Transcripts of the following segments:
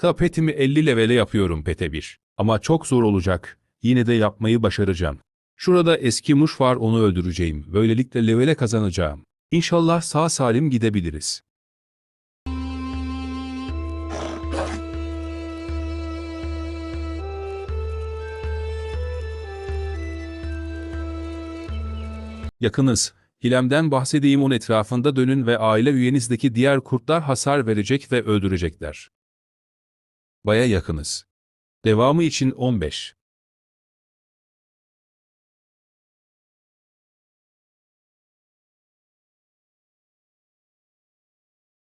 Ta petimi 50 levele yapıyorum pete 1. Ama çok zor olacak. Yine de yapmayı başaracağım. Şurada eski muş var onu öldüreceğim. Böylelikle levele kazanacağım. İnşallah sağ salim gidebiliriz. Yakınız. Hilemden bahsedeyim onun etrafında dönün ve aile üyenizdeki diğer kurtlar hasar verecek ve öldürecekler. Baya yakınız. Devamı için 15.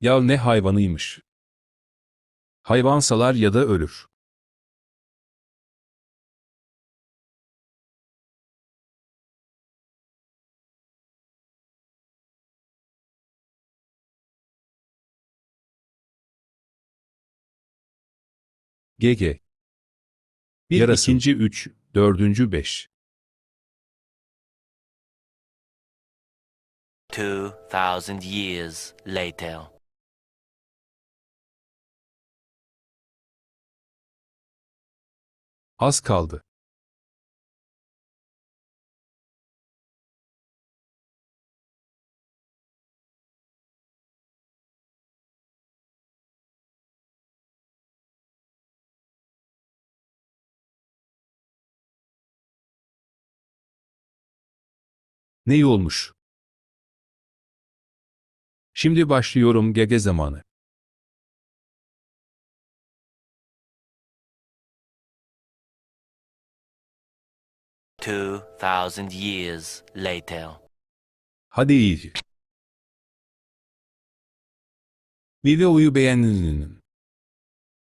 Ya ne hayvanıymış. Hayvan salar ya da ölür. GG. Bir Yarasın. ikinci üç, dördüncü beş. 2,000 years later. Az kaldı. Ne olmuş. Şimdi başlıyorum gege zamanı. Two thousand years later. Hadi iyi. Videoyu beğenin.